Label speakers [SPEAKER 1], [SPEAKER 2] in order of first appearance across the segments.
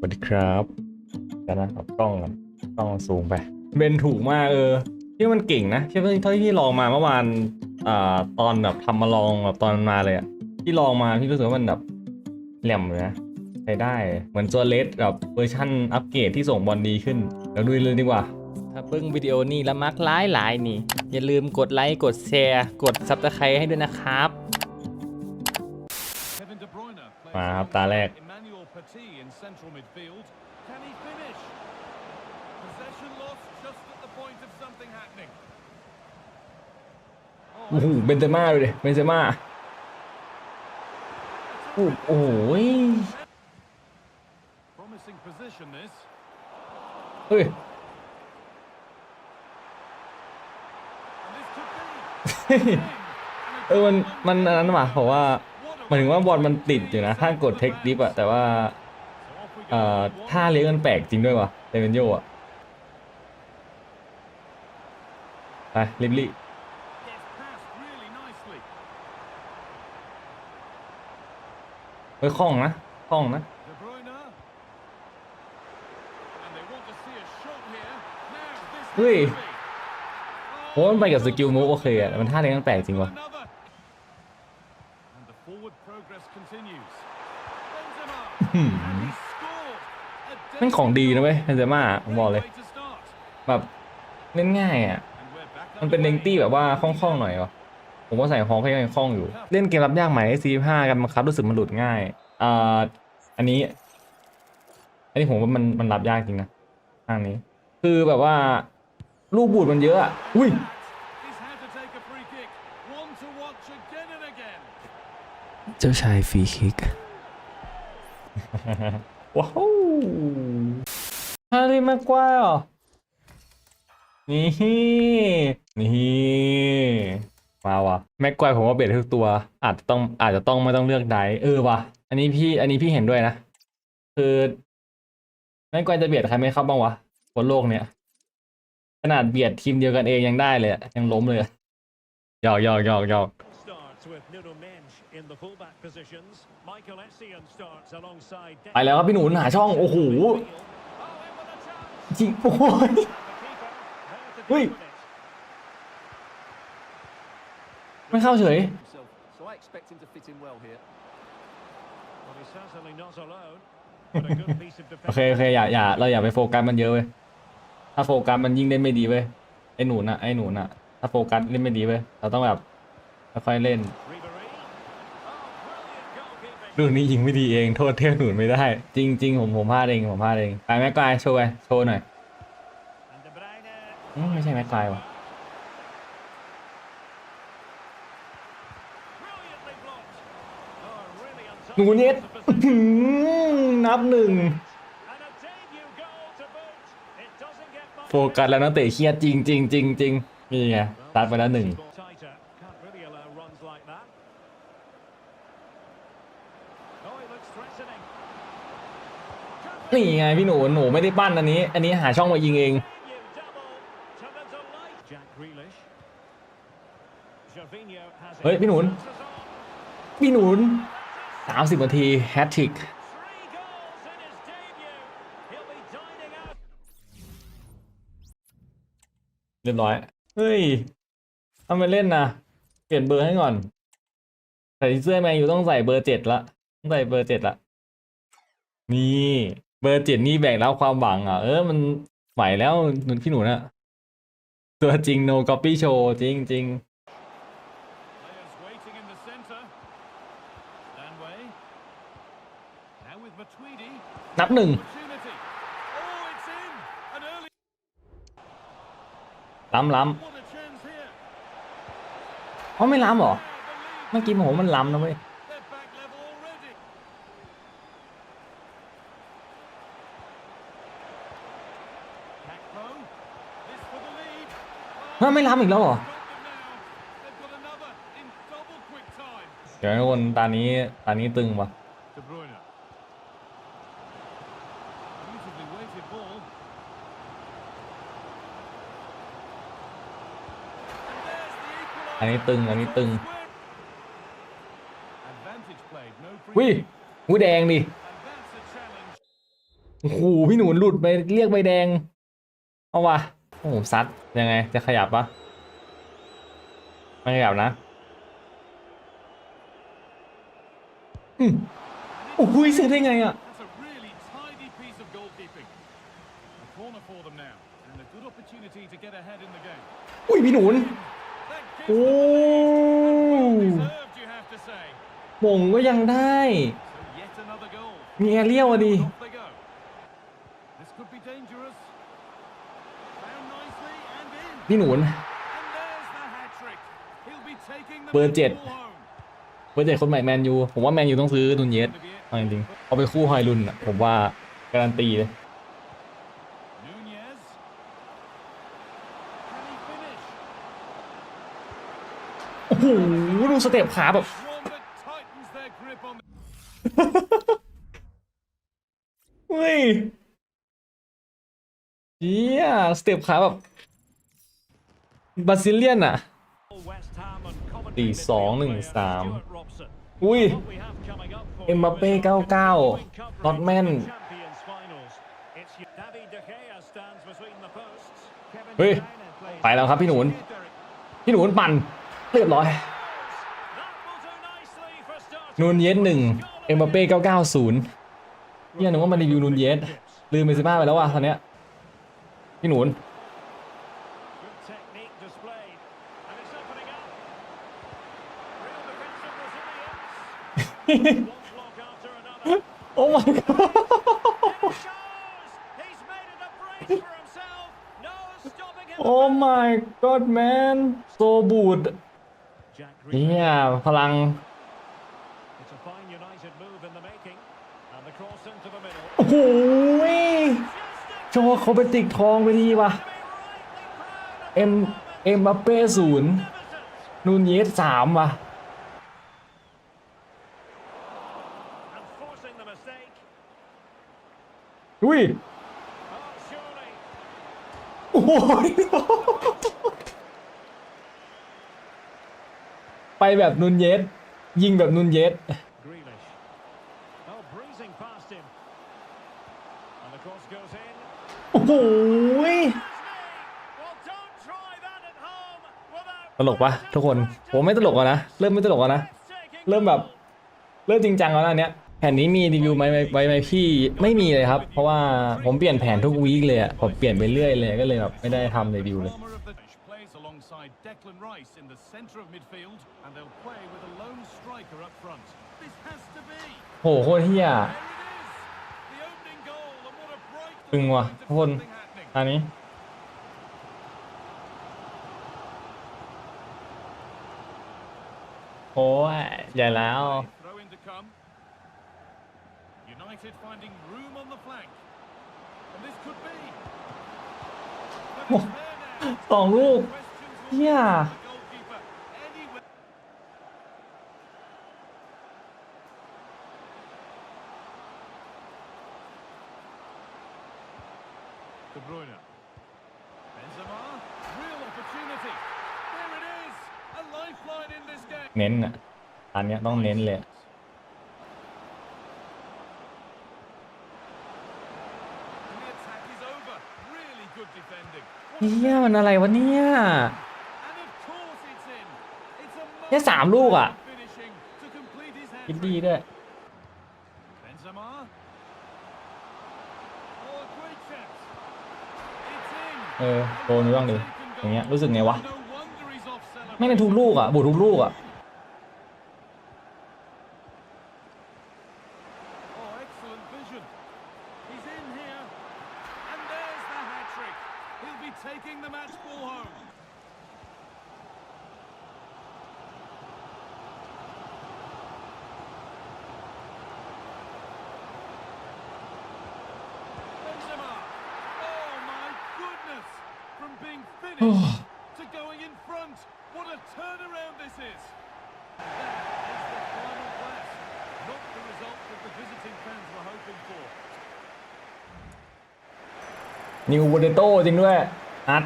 [SPEAKER 1] สวัสดีครับจะนะเอากล้องกันกล้องสูงไปเบนถูกมากเออที่มันเก่งนะที่เท่าที่พี่ลองมาเมื่อวานอ่าตอนแบบทำมาลองแบบตอนมาเลยอะที่ลองมาพี่รู้สึกว่ามันแบบแหลมเลยนะใช้ได้เหมือนตัวเลสแบบเวอร์ชั่นอัปเกรดที่ส่งบอลดีขึ้นแล้วดูเลยดีกว่า
[SPEAKER 2] ถ้าเบิ้งวิดีโอนี้แล้วมักหลายหลายนี่ อย่าลืมกดไลค์กดแชร์ กดซับสไครต์ให้ด้วยนะครับ
[SPEAKER 3] Kevin De Bruyne plays
[SPEAKER 1] มาครับ
[SPEAKER 3] over
[SPEAKER 1] ตาแรก
[SPEAKER 3] Emmanuel Petit in central midfield. Can he finish? Possession lost just at the point of something happening.
[SPEAKER 1] โอ้โหเบนเซม่าเลยดิเบนเซม่าโอ้โห
[SPEAKER 3] Promising position this.
[SPEAKER 1] เฮ้ย
[SPEAKER 3] And this could be.
[SPEAKER 1] เออมันมันอันนั้นว่ะเพราะว่าหมายถึงว่าบอลมันติดอยู่นะถ้ากดเทคดิฟอะแต่ว่า
[SPEAKER 3] So off we
[SPEAKER 1] เอ่อ
[SPEAKER 3] go.
[SPEAKER 1] ท่าเลี้ยงมันแปลกจริงด้วยว่ะเดเวนโยอะไปลิบลี่
[SPEAKER 3] Gets past really nicely.
[SPEAKER 1] เฮ้ยคล่องนะคล่องนะ
[SPEAKER 3] De Bruyne. And they want to see a shot here. Now this
[SPEAKER 1] Ui.
[SPEAKER 3] could be.
[SPEAKER 1] โอ้มันไปกับสกิลมูฟโอเคอะแต่มันท่าเลี้ยงมันแปลกจริงว่ะ
[SPEAKER 3] Another. And the forward progress continues. Benzema.
[SPEAKER 1] หืม
[SPEAKER 3] And he scored. A
[SPEAKER 1] แม่งของดีนะเว้ยเบนเซม่าผมบอกเลย
[SPEAKER 3] way to start.
[SPEAKER 1] แบบเล่นง่ายอะ
[SPEAKER 3] And we're back
[SPEAKER 1] มันเป็นเด้ง
[SPEAKER 3] underway.
[SPEAKER 1] ตี้แบบว่าคล่องๆหน่อยวะผมว่าใส่ฮองก็ยังคล่องอยู่ เล่นเกมรับยากไหมซีห้ากันบังคับรู้สึกมันหลุดง่ายอ่าอันนี้ อันนี้ผมว่ามันมันรับยากจริงนะทางนี้ คือแบบว่าลูกบูดมันเยอะอะอุ้ย
[SPEAKER 3] He's had to take a free kick. One to watch again and again.
[SPEAKER 2] เจ้าชายฟรีคิก
[SPEAKER 1] ว้าว ฮาริมากกว่าเหรอนี่นี่มาว่ะแม็กไกวผมว่าเบ็ดทุกตัว อาจจะต้องอาจจะต้องไม่ต้องเลือกไดเออว่ะ อันนี้พี่ อันนี้พี่เห็นด้วยนะ คือแม็กไกวจะเบียดใครไม่เข้าบ้างวะบนโลกเนี้ยขนาดเบียดทีมเดียวกันเองยังได้เลยอะยังล้มเลยอะหยอกหยอกหยอกหยอก
[SPEAKER 4] starts with Nuno Mendes in the fullback positions. Michael Essien starts alongside.
[SPEAKER 1] ไปแล้วครับพี่หนูหาช่องโอ้โห จริงโอ้ย Ui. ไม่เข้าเฉย
[SPEAKER 5] So I expect him to fit in well here.
[SPEAKER 4] Well, he's certainly not alone. But a good piece of
[SPEAKER 1] โอเค
[SPEAKER 4] defending.
[SPEAKER 1] โอเคอย่าอย่าเราอย่าไปโฟกัสมันเยอะเว้ยถ้าโฟกัสมันยิ่งเล่นไม่ดีเว้ยไอ้หนูน่ะไอ้หนูน่ะถ้าโฟกัสเล่นไม่ดีเว้ยเราต้องแบบค่อยๆเล่น ลูกนี้ยิงไม่ดีเองโทษเทพหนุนไม่ได้ จริง ๆ ผมผมพลาดเองผมพลาดเองไปแม็กไกวโชว์ไปโชว์หน่อยอไม่ใช่แม็กไกวว่ะหนูเน็ตนับหนึ่งโฟกัสแล้วนักเตะเครียดจริงจริงจริงจริงนี่ไงตัดไปแล้วหนึ่ง นี่ไงพี่หนูหนูไม่ได้ปั้นอันนี้ อันนี้หาช่องมายิงเองเฮ้ยพี่หนุนพี่หนุน30นาทีแฮตทริกเรียบร้อย เฮ้ยทำไมเล่นนะเปลี่ยนเบอร์ให้ก่อน ใส่เสื้อแมนอยู่ต้องใส่เบอร์เจ็ดละ ต้องใส่เบอร์เจ็ดละ นี่ เบอร์เจ็ดนี่แบ่งแล้วความหวังอะเออมันไหวแล้วหนุนพี่หนุนอะตัวจริง no copy show จริงจริง
[SPEAKER 3] Players waiting in the centre. Stanway. Now with Matuidi.
[SPEAKER 1] นับหนึ่ง
[SPEAKER 3] Opportunity. Oh, it's in. An early.
[SPEAKER 1] ล้ำล้
[SPEAKER 3] What a chance here. ำ
[SPEAKER 1] เขาไม่ล้ำเหรอ
[SPEAKER 3] Now the lead.
[SPEAKER 1] เมื่อกี้ผมว่ามันล้ำนะเว้ย เฮ้ยไม่ล้ำอีกแล้วเหรอ
[SPEAKER 3] Got them now. They've got another in double quick time.
[SPEAKER 1] เดี๋ยวทุกคนตานี้ตานี้ตึงว่ะ
[SPEAKER 3] De Bruyne. Beautifully weighted ball. And there's the equaliser.
[SPEAKER 1] อันนี้ตึง อันนี้ตึง
[SPEAKER 3] Advantage played, no
[SPEAKER 1] วิ
[SPEAKER 3] free.
[SPEAKER 1] วิแดงดิ
[SPEAKER 3] And that's a challenge.
[SPEAKER 1] โอ้โหพี่หนูหลุดไปเรียกใบแดง เอาวะโอ้โหซัด ยังไง จะขยับปะไม่ขยับนะอืมโอ้โหซื้อได้ไงอะ
[SPEAKER 3] That's a really tidy piece of goalkeeping. A corner for them now, and a good opportunity to get ahead in the game.
[SPEAKER 1] อุ้ยพี่หนุน
[SPEAKER 3] That gives
[SPEAKER 1] Oh.
[SPEAKER 3] them the lead, and well deserved, you have to say.
[SPEAKER 1] มงก็ยังได้
[SPEAKER 3] So yet another goal.
[SPEAKER 1] มีแอเรียลอะดิ
[SPEAKER 3] Off they go. This could be dangerous. Found nicely and in.
[SPEAKER 1] พี่หนุน
[SPEAKER 3] And there's the hat trick. He'll be taking the
[SPEAKER 1] เบอร์เจ็ด
[SPEAKER 3] ball home.
[SPEAKER 1] เบอร์เจ็ดคนใหม่แมนยูผมว่าแมนยูต้องซื้อดุนเยสเอาจริงๆเอาไปคู่ฮอยลุนอะผมว่าการันตีเลย
[SPEAKER 3] Nunez. Can he finish?
[SPEAKER 1] โอ้โหดูสเต็ปขาแบบ
[SPEAKER 3] One that tightens their grip on
[SPEAKER 1] เฮ้ยเฮียสเต็ปขาแบบ บราซิเลียนอะ
[SPEAKER 4] West Ham and Coventry
[SPEAKER 1] สี่สองหนึ่ง
[SPEAKER 4] midfielder
[SPEAKER 1] สาม
[SPEAKER 4] Stuart Robson.
[SPEAKER 1] อุ้ย
[SPEAKER 4] What we have coming up for
[SPEAKER 1] เอ็มบัปเป้
[SPEAKER 4] you is
[SPEAKER 1] 99น็อตแมน
[SPEAKER 4] Champions finals. It's David De Gea stands between the posts. Kevin
[SPEAKER 1] เฮ้ย
[SPEAKER 4] De Bruyne plays
[SPEAKER 1] ไปแล้วครับพี่หนุน พี่หนุนปั่น เรียบร้อย
[SPEAKER 4] That will do nicely for starters.
[SPEAKER 1] นูนเยสหนึ่งเอ็มบัปเป้เก้าเก้าศูนย์เฮียนึกว่ามันรีวิวนูนเยสลืมไปสิบ้าไปแล้วว่ะตอนเนี้ยพี่หนุน โอ้ my god
[SPEAKER 4] There he goes. He's made it a brace for himself. No stopping him.
[SPEAKER 1] โอ้ my god man โซบูด
[SPEAKER 4] Jack
[SPEAKER 1] เฮีย
[SPEAKER 4] Grealish.
[SPEAKER 1] พลัง
[SPEAKER 4] It's a fine United move in the making. And the cross into the middle.
[SPEAKER 1] โอ้โหโชว์เขาไปติกทองไปทีว่ะเอ็มเอ็มบัปเป้ศูนย์นูนเยสสามว่ะ
[SPEAKER 4] And forcing the mistake.
[SPEAKER 1] อุ้ย
[SPEAKER 4] Oh, surely.
[SPEAKER 1] โอ้โหไปแบบนุนเยสยิงแบบนุนเยส
[SPEAKER 4] Grealish. Oh, breezing past him. And the cross goes in.
[SPEAKER 1] โอ้โห
[SPEAKER 4] Well, don't try that at home without
[SPEAKER 1] ตลกปะทุกคนผมไม่ตลกแล้วนะ เริ่มไม่ตลกแล้วนะ
[SPEAKER 4] breathtaking
[SPEAKER 1] เริ่มแบบ เริ่มจริงจังแล้วนะอันเนี้ย แผ่นนี้มีรีวิวไหมไว้ไหมพี่ไม่มีเลยครับ เพราะว่าผมเปลี่ยนแผนทุกวีคเลยผมเปลี่ยนไปเรื่อยเลยก็เลยแบบไม่ได้ทำรีวิวเลย
[SPEAKER 3] โอ้
[SPEAKER 1] โหโคตรเฮียตึงว่ะทุกคนอันนี้โอ้ยใหญ่แล้ว
[SPEAKER 3] Throw in to come. United finding room on the flank. And this could be. But it's there now.
[SPEAKER 1] สองลูก
[SPEAKER 3] Questions will
[SPEAKER 1] เฮีย
[SPEAKER 3] be asked of the goalkeeper anyway. De Bruyne. Benzema. Real opportunity. There it is. A lifeline in this game.
[SPEAKER 1] เน้นอะอันเนี้ยต้องเน้นเลย
[SPEAKER 3] And the attack is over. Really good defending.
[SPEAKER 1] เฮียมันอะไรวะเนี่ย
[SPEAKER 3] And of course it's in. It's a
[SPEAKER 1] แค่สามลูกอะ
[SPEAKER 3] finishing to complete his
[SPEAKER 1] คิด
[SPEAKER 3] hat
[SPEAKER 1] ดีด้วย
[SPEAKER 3] Benzema. Oh, a great chance. It's in.
[SPEAKER 1] เออโดนบ้างดิอย่างเงี้ยรู้สึกไงวะ
[SPEAKER 3] No wonder he's off
[SPEAKER 1] ไม่งในทุกลูกอะบูทุกลูกอะ
[SPEAKER 3] Oh, excellent vision. He's in here. And there's the hat trick. He'll be taking the match ball home. Benzema. Oh my goodness. From being finished to going in front. What a turnaround this is. That is the final class. Not the result that the visiting fans were hoping for.
[SPEAKER 1] นิวโบเตโต้จริงด้วยอัด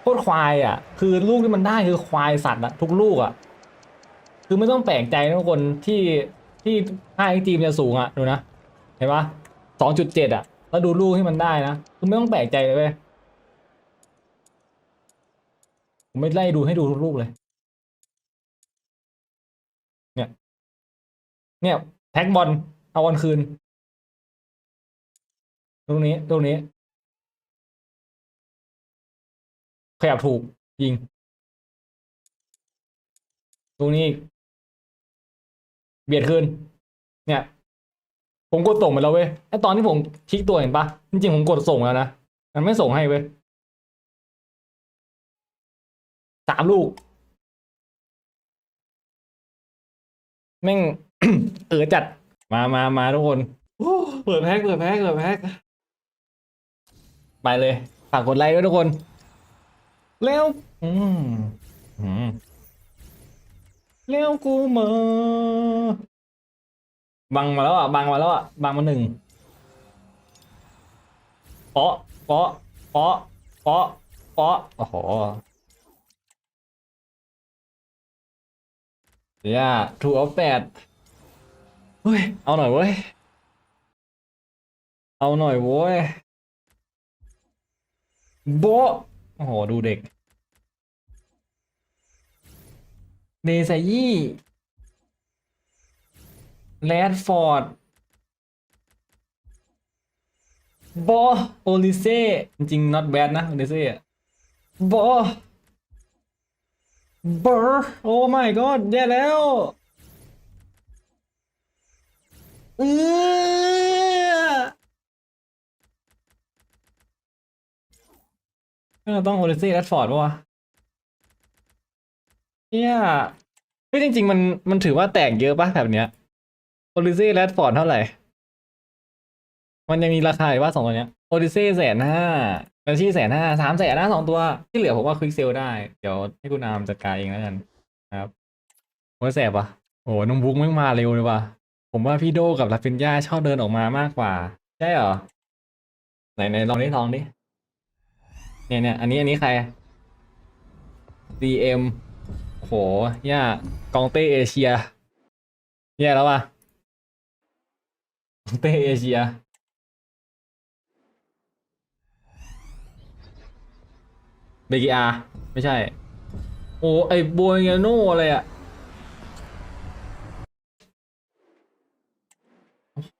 [SPEAKER 1] โคตรควายอะ คือลูกที่มันได้คือควายสัตว์อะทุกลูกอะ คือไม่ต้องแปลกใจนะทุกคนที่ที่ค่าไอจีมจะสูงอะดูนะ เห็นปะสองจุดเจ็ดอะ แล้วดูลูกที่มันได้นะ คือไม่ต้องแปลกใจเลยเว้ยผมไม่ไล่ดูให้ดูทุกลูกเลย เนี่ย เนี่ย แท็กบอลเอาบอลคืนตรงนี้ตรงนี้ ขยับถูกยิง ตรงนี้ เบียดคืน เนี่ย ผมกดส่งไปแล้วเว้ยไอตอนที่ผมคลิกตัวเห็นปะจริงๆผมกดส่งแล้วนะมันไม่ส่งให้เว้ยสามลูก แม่งเออจัดมามามาทุกคนโอ้เปิดแพ็กเปิดแพ็กเปิดแพ็กไปเลย ฝากกดไลค์ด้วยทุกคน แล้ว อืมอืม แล้วกูมาบังมาแล้วอะบังมาแล้วอะบังมาหนึ่งเปาะเปาะเปาะเปาะเปาะโอ้โหเดี๋ยวถูกเอาแปดเฮ้ย เอาหน่อยเว้ย เอาหน่อยเว้ยโบโอ้โห ดูเด็ก เดซายี่แรดฟอร์ดบอโอลิเซ่จริงๆ not bad นะโอลิเซ่บอบอร์โอ้ my god แย่แล้วเออเออต้องโอลิเซ่แรดฟอร์ดปะวะ เนี่ยเฮ้ยจริง ๆ มันมันถือว่าแตกเยอะปะแบบเนี้ยโอลิเซ่แรดฟอร์ดเท่าไหร่ มันยังมีราคาอยู่ว่าสองตัวเนี้ยโอดิเซ่แสนห้าบัญชีแสนห้าสามแสนนะสองตัว ที่เหลือผมว่าควิกเซลได้ เดี๋ยวให้คุณอามจัดการเองแล้วกันครับโอ้ยแสบปะโอ้น้องบุ๊กไม่งมาเร็วเลยวะผมว่าพี่โดกับลาฟินยาชอบเดินออกมามากกว่า ใช่เหรอ ไหนไหนลองดิลองดิเนี่ยเนี่ยอันนี้อันนี้ใคร DM โอ้โหย่ากองเต้เอเชียแย่ยแล้วป่ะกองเต้เอเชียเบกิอาไม่ใช่ โอ้ไอโบยโน่อะไรอะ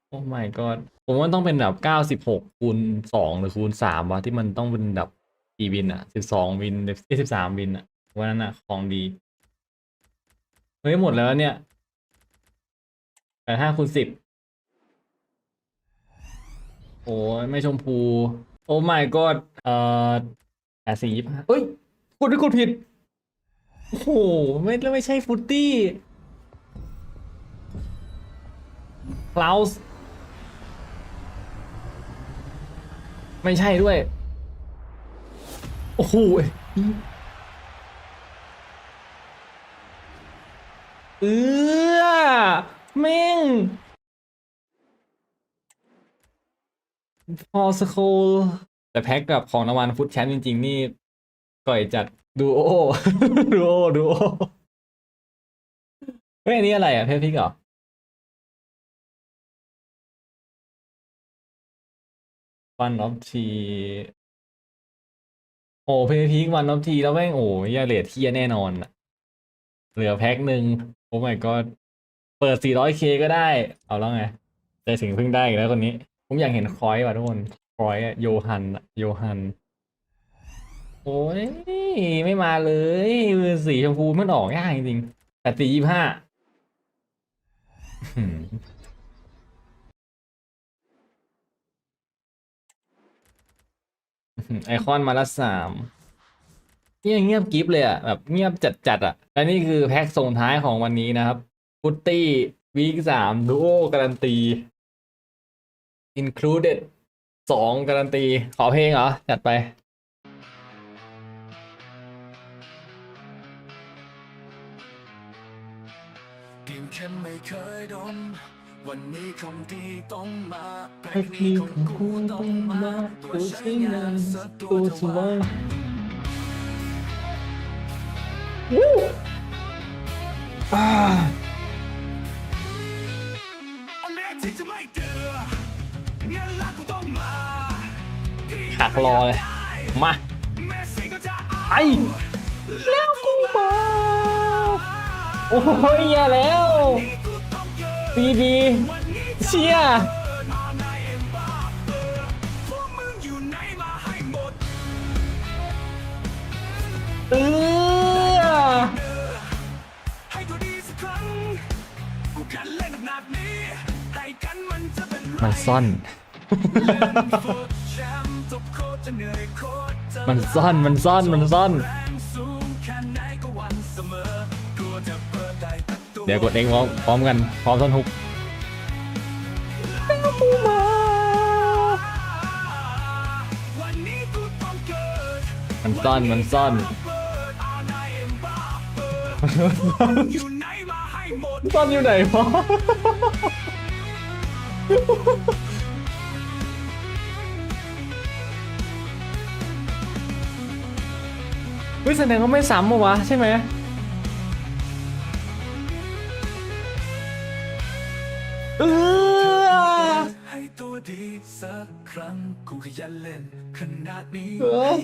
[SPEAKER 1] โอ้ my god ผมว่าต้องเป็นแบบเก้าสิบหกคูณสองหรือคูณสามวะที่มันต้องเป็นแบบกี่วินอะสิบสองวินสิบสามวินอะวันนั้นอะของดี เฮ้ยหมดแล้วเนี่ยแปดห้าคูณสิบโอ้ยไม่ชมพู โอ้ my god เอ่อแปดสี่ยี่ห้าเอ้ยกดไม่กดผิด โอ้โหไม่แล้วไม่ใช่ฟุตตี้คลาวส์ไม่ใช่ด้วย โอ้โห เออแม่งพอสโคลแต่แพ็กกับของรางวัลฟุตแชมป์จริง ๆ นี่ก่อยจัดดูโอดูโอดูโอเฮ้ยอันนี้อะไรอะเพชรพิกเหรอวันออฟทีโอ้เพชรพิกวันออฟทีแล้วแม่งโอ้ยยาเลทเทียแน่นอนอะ เหลือแพ็กหนึ่งโอ้ my god เปิด 400k ก็ได้ เอาแล้วไงใจถึงเพิ่งได้อีกแล้วคนนี้ ผมอยากเห็นคอยว่ะทุกคน คอยอะโยฮันอะโยฮัน โอ้ย ไม่มาเลยมือสีชมพูมันออกยากจริงๆแต่ตียี่ห้าไอคอนมาละสาม เนี่ยเงียบกิฟเลยอะแบบเงียบจัดๆอะและนี่คือแพ็กส่งท้ายของวันนี้นะครับฟุตตี้วีคสามดูโอการันตี included สองการันตี ขอเพลงเหรอ จัดไป
[SPEAKER 6] เพียงแค่ไม่เคยดมวันนี้คงดีต้องมาแปล
[SPEAKER 1] แพ็
[SPEAKER 6] กนี้ค
[SPEAKER 1] ของ
[SPEAKER 6] กูต้อ
[SPEAKER 1] ง
[SPEAKER 6] มาตั
[SPEAKER 1] วว
[SPEAKER 6] ใช้
[SPEAKER 1] ใช้
[SPEAKER 6] งางา
[SPEAKER 1] นน
[SPEAKER 6] สักตั
[SPEAKER 1] ตัวว
[SPEAKER 6] เท่า
[SPEAKER 1] เหั
[SPEAKER 2] ก
[SPEAKER 1] รอเลย มาไอแล้วกูมาโอ้ยอย่าแล้วดีดีเชียเออ
[SPEAKER 2] มัน
[SPEAKER 1] ซ่อน
[SPEAKER 2] มัน
[SPEAKER 1] ซ่อน มันซ่อน มันซ่อน
[SPEAKER 2] แรงสูงแค่ไหนมันเสมอกลัวจะเปิดได้แต่ตัว
[SPEAKER 1] เดี๋ยวกดเองพร้อมพร้อมกัน พร้อมท่อนฮุก
[SPEAKER 2] วันนี้กูต้องเกิด
[SPEAKER 1] มันซ่อน มันซ่อน
[SPEAKER 2] อาณาเอ็มบ้าเปิดอยู่ไหนมาให้หมด
[SPEAKER 1] ซ่อนอยู่ไหนวะ เฮ้ยแสดงว่าไม่ซ้ำปะวะใช่ไหมเออ
[SPEAKER 2] ให้ตัวดีสักครั้งกูขยันเล่นขนาดนี้
[SPEAKER 1] เออ